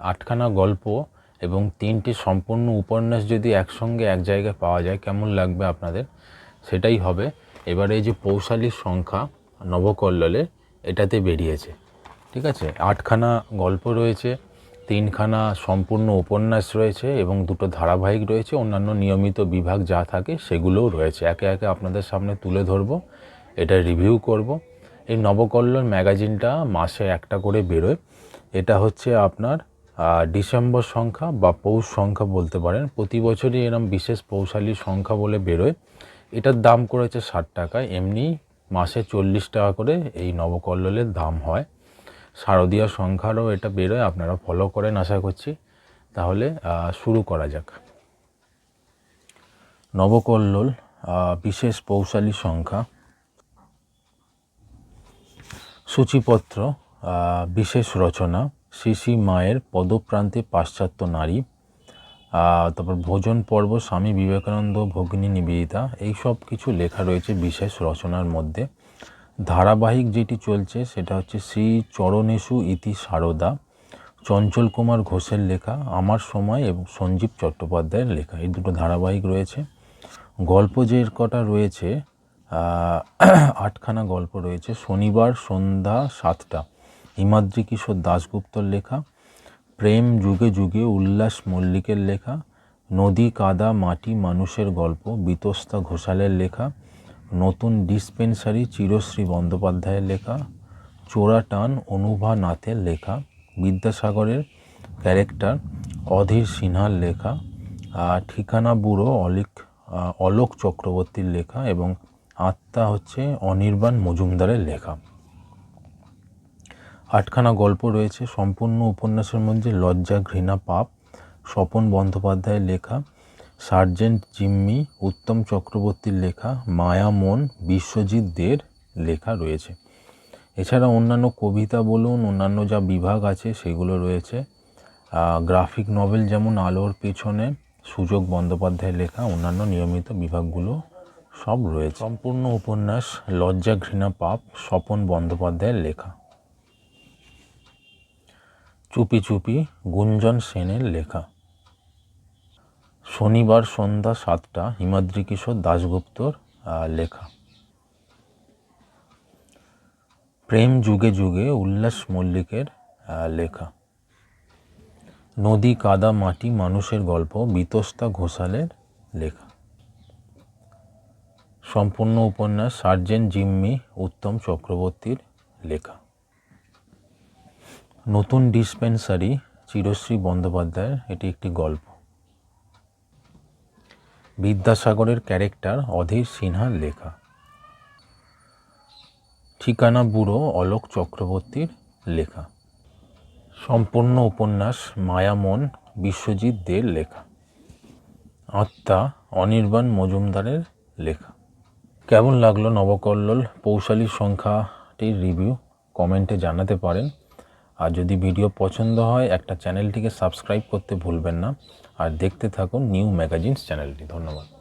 আটখানা গল্প এবং তিনটি সম্পূর্ণ উপন্যাস যদি একসঙ্গে এক জায়গায় পাওয়া যায়, কেমন লাগবে আপনাদের? সেটাই হবে। এবারে এই যে পৌশালীর সংখ্যা নবকল্লোলে এটাতে বেরিয়েছে। ঠিক আছে? আটখানা গল্প রয়েছে, তিনখানা সম্পূর্ণ উপন্যাস রয়েছে এবং দুটো ধারাবাহিক রয়েছে, অন্যান্য নিয়মিত বিভাগ যা থাকে সেগুলোও রয়েছে। একে একে আপনাদের সামনে তুলে ধরবো, এটা রিভিউ করব। এই নবকল্লোল ম্যাগাজিনটা মাসে একটা করে বেরোয়। এটা হচ্ছে আপনার ডিসেম্বর সংখ্যা বা পৌষ সংখ্যা বলতে পারেন, প্রতি বছরই এরম বিশেষ পৌষালী সংখ্যা বলে বেরোয়। এটার দাম করেছে ষাট টাকা, এমনি মাসে চল্লিশ টাকা করে এই নবকল্লোলের দাম হয়। শারদীয় সংখ্যারও এটা বেরোয়, আপনারা ফলো করেন আশা করছি। তাহলে শুরু করা যাক। নবকল্লোল বিশেষ পৌষালী সংখ্যা। সূচিপত্র বিশেষ রচনা। শ্রী মায়ের পদপ্রান্তে পাশ্চাত্য নারী তারপর ভোজন পর্ব, স্বামী বিবেকানন্দ, ভগ্নী নিবেদিতা এই সব কিছু লেখা রয়েছে বিশেষ রচনার মধ্যে। ধারাবাহিক যেটি চলছে সেটা হচ্ছে শ্রী চরণেশু ইতি সারদা, চঞ্চল কুমার ঘোষের লেখা, আমার সময় এবং সঞ্জীব চট্টোপাধ্যায়ের লেখা, এই দুটো ধারাবাহিক রয়েছে। গল্প যে কটা রয়েছে আটখানা গল্প রয়েছে, শনিবার সন্ধ্যা সাতটা। হিমাদ্রি কিশোর দাশগুপ্তর লেখা, প্রেম যুগে যুগে উল্লাস মল্লিকের লেখা, নদী কাদা মাটি মানুষের গল্প বিতস্তা ঘোষালের লেখা, নতুন ডিসপেন্সারি চিরশ্রী বন্দ্যোপাধ্যায়ের লেখা, চোরা টান অনুভা নাথের লেখা, বিদ্যাসাগরের ক্যারেক্টার অধীর সিনহার লেখা ঠিকানা বুড়ো অলিক অলোক চক্রবর্তীর লেখা এবং আত্মা হচ্ছে অনির্বাণ মজুমদারের লেখা। আটখানা গল্প রয়েছে, সম্পূর্ণ উপন্যাসের মধ্যে লজ্জা, ঘৃণা, পাপ। স্বপন বন্দ্যোপাধ্যায়ের লেখা, সার্জেন্ট জিম্মি, উত্তম চক্রবর্তীর লেখা, মায়া মন, বিশ্বজিৎ দের লেখা রয়েছে। এছাড়া অন্যান্য কবিতা বলুন, অন্যান্য যা বিভাগ আছে সেগুলো রয়েছে। গ্রাফিক নভেল যেমন আলোর পেছনে, সুযোগ বন্দ্যোপাধ্যায়ের লেখা, অন্যান্য নিয়মিত বিভাগগুলো সব রয়েছে। সম্পূর্ণ উপন্যাস, লজ্জা, ঘৃণা, পাপ, স্বপন বন্দ্যোপাধ্যায়ের লেখা। চুপি চুপি গুঞ্জন সেনের লেখা। শনিবার সন্ধ্যা সাতটা হিমাদ্রি কিশোর দাশগুপ্তর লেখা। প্রেম যুগে যুগে উল্লাস মল্লিকের লেখা। নদী, কাদা, মাটি, মানুষের গল্প, বিতস্তা ঘোষালের লেখা। সম্পূর্ণ উপন্যাস সার্জেন্ট জিম্মি উত্তম চক্রবর্তীর লেখা। নতুন ডিসপেন্সারি চিরশ্রী বন্দ্যোপাধ্যায়ের এটি একটি গল্প। বিদ্যাসাগরের ক্যারেক্টার অধীর সিনহার লেখা। ঠিকানা বুড়ো অলোক চক্রবর্তীর লেখা। সম্পূর্ণ উপন্যাস মায়ামন বিশ্বজিৎ দের লেখা। আত্মা অনির্বাণ মজুমদারের লেখা। কেমন লাগল নবকল্লোল? পৌশালীর সংখ্যাটির রিভিউ কমেন্টে জানাতে পারেন। আর যদি ভিডিও পছন্দ হয়, একটা চ্যানেলটিকে সাবস্ক্রাইব করতে ভুলবেন না। আর দেখতে থাকুন নিউ ম্যাগাজিনস চ্যানেলটি। ধন্যবাদ।